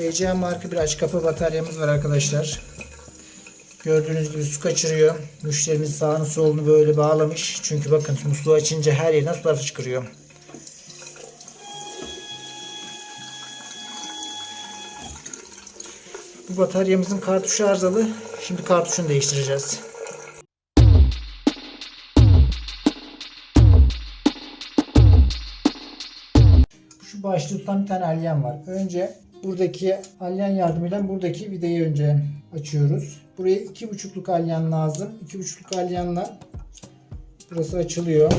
ECM marka bir aç kapı bataryamız var arkadaşlar. Gördüğünüz gibi su kaçırıyor. Müşterimiz sağını solunu böyle bağlamış. Çünkü bakın musluğu açınca her yerden sular fışkırıyor. Bu bataryamızın kartuşu arızalı. Şimdi kartuşunu değiştireceğiz. Şu başlığı tutan bir tane alyen var. Önce buradaki alyen yardımıyla buradaki vidayı önce açıyoruz. Buraya iki buçukluk alyen lazım. İki buçukluk alyenle burası açılıyor.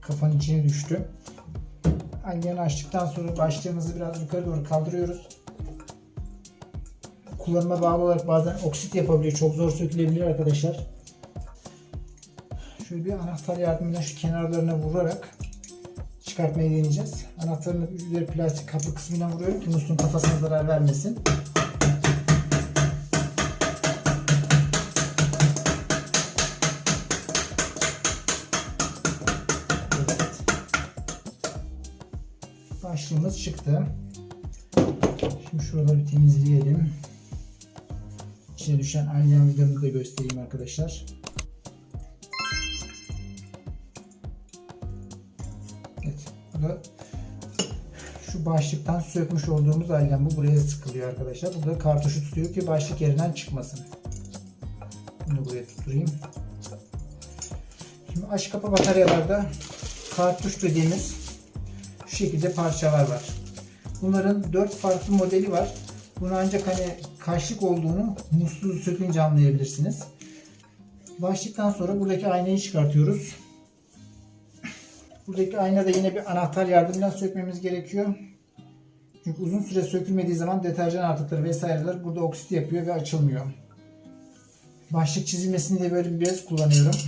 Kafanın içine düştü. Alyeni açtıktan sonra başlığımızı biraz yukarı doğru kaldırıyoruz kullanıma bağlı olarak bazen oksit yapabiliyor. Çok zor sökülebilir arkadaşlar. Şöyle bir anahtar yardımıyla şu kenarlarına vurarak çıkartmayı deneyeceğiz. Anahtarın üzeri plastik kaplı kısmına vuruyorum ki musluğun kafasına zarar vermesin. Başlığımız çıktı. Şimdi şuraları temizleyelim. İçine düşen alyan vidamızı da göstereyim arkadaşlar. Evet. Bu da şu başlıktan sökmüş olduğumuz alyan bu buraya sıkılıyor arkadaşlar. Burada kartuşu tutuyor ki başlık yerinden çıkmasın. Bunu buraya tutturayım. Şimdi aç kapa bataryalarda kartuş dediğimiz şu şekilde parçalar var. Bunların 4 farklı modeli var. Bunu ancak hani kaşlık olduğunu musluğu sökünce anlayabilirsiniz. Başlıktan sonra buradaki aynayı çıkartıyoruz. Buradaki ayna da yine bir anahtar yardımıyla sökmemiz gerekiyor. Çünkü uzun süre sökülmediği zaman deterjan artıkları vesaireler burada oksit yapıyor ve açılmıyor. Başlık çizilmesini de böyle bir bez kullanıyorum.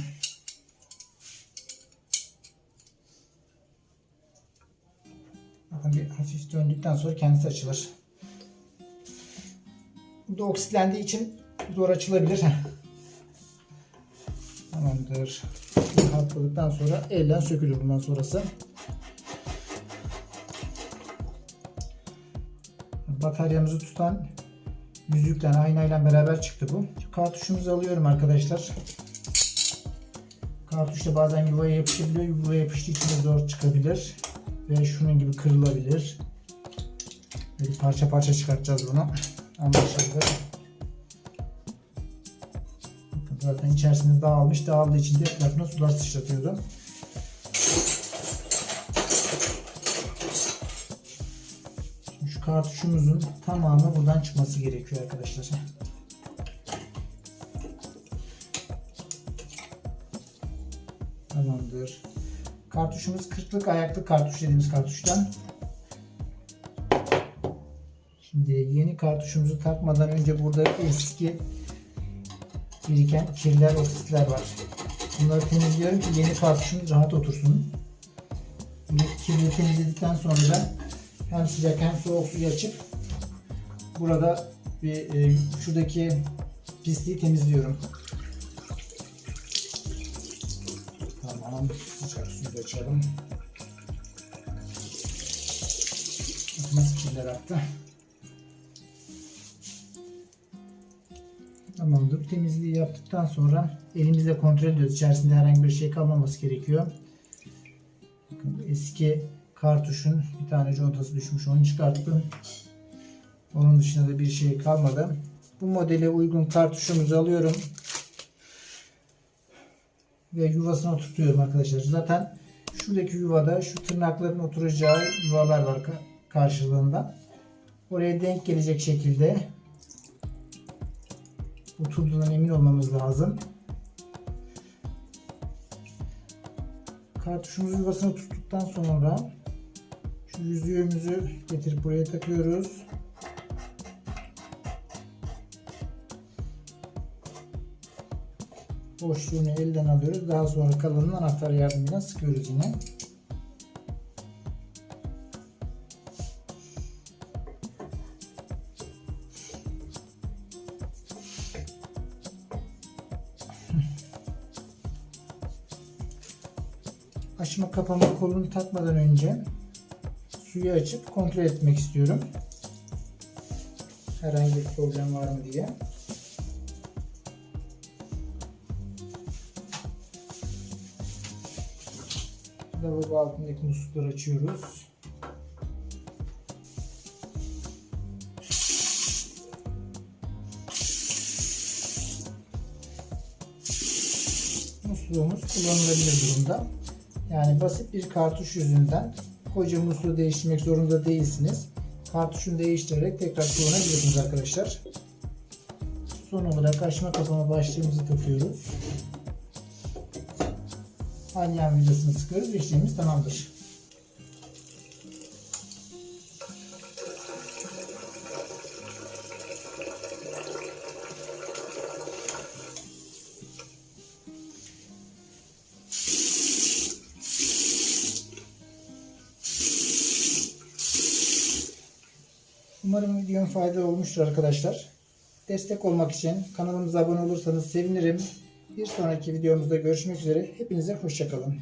Bakın bir hafif döndükten sonra kendisi açılır. Bu oksitlendiği için zor açılabilir. Tamamdır. Katladıktan sonra elden sökülür bundan sonrası. Bataryamızı tutan yüzükle aynayla beraber çıktı bu. Kartuşumuzu alıyorum arkadaşlar. Kartuş da bazen yuvaya yapışabiliyor. Yuvaya yapıştığı için de zor çıkabilir. Ve şunun gibi kırılabilir. Böyle parça parça çıkartacağız bunu. Anlaşıldı. Bakın zaten içerisinde dağılmış. Dağıldığı için de etrafına sular sıçratıyordu. Şimdi şu kartuşumuzun tamamı buradan çıkması gerekiyor arkadaşlar. Tamamdır. Kartuşumuz 40'lık ayaklı kartuş dediğimiz kartuştan. Şimdi yeni kartuşumuzu takmadan önce burada eski biriken kirler, oksitler var. Bunları temizliyorum ki yeni kartuşumuz rahat otursun. Kirli temizledikten sonra da hem sıcak hem soğuk suyu açıp burada bir e, şuradaki pisliği temizliyorum. Tamam, sıcak suyu da açalım. Nasıl kirler attı. Tamamdır. Temizliği yaptıktan sonra elimizle kontrol ediyoruz. İçerisinde herhangi bir şey kalmaması gerekiyor. Bakın eski kartuşun bir tane contası düşmüş. Onu çıkarttım. Onun dışında da bir şey kalmadı. Bu modele uygun kartuşumuzu alıyorum. Ve yuvasına tutuyorum arkadaşlar. Zaten şuradaki yuvada şu tırnakların oturacağı yuvalar var karşılığında. Oraya denk gelecek şekilde oturduğundan emin olmamız lazım. Kartuşumuzu yuvasına tuttuktan sonra şu yüzüğümüzü getirip buraya takıyoruz. Boşluğunu elden alıyoruz. Daha sonra kalanın anahtar yardımıyla sıkıyoruz yine. Açma kapama kolunu takmadan önce suyu açıp kontrol etmek istiyorum. Herhangi bir problem var mı diye. Lavabo altındaki muslukları açıyoruz. Musluğumuz kullanılabilir durumda. Yani basit bir kartuş yüzünden koca musluğu değiştirmek zorunda değilsiniz. Kartuşunu değiştirerek tekrar kullanabilirsiniz arkadaşlar. Son olarak açma kapama başlığımızı takıyoruz. Alyan vidasını sıkıyoruz ve işlemimiz tamamdır. Umarım videom faydalı olmuştur arkadaşlar. Destek olmak için kanalımıza abone olursanız sevinirim. Bir sonraki videomuzda görüşmek üzere. Hepinize hoşçakalın.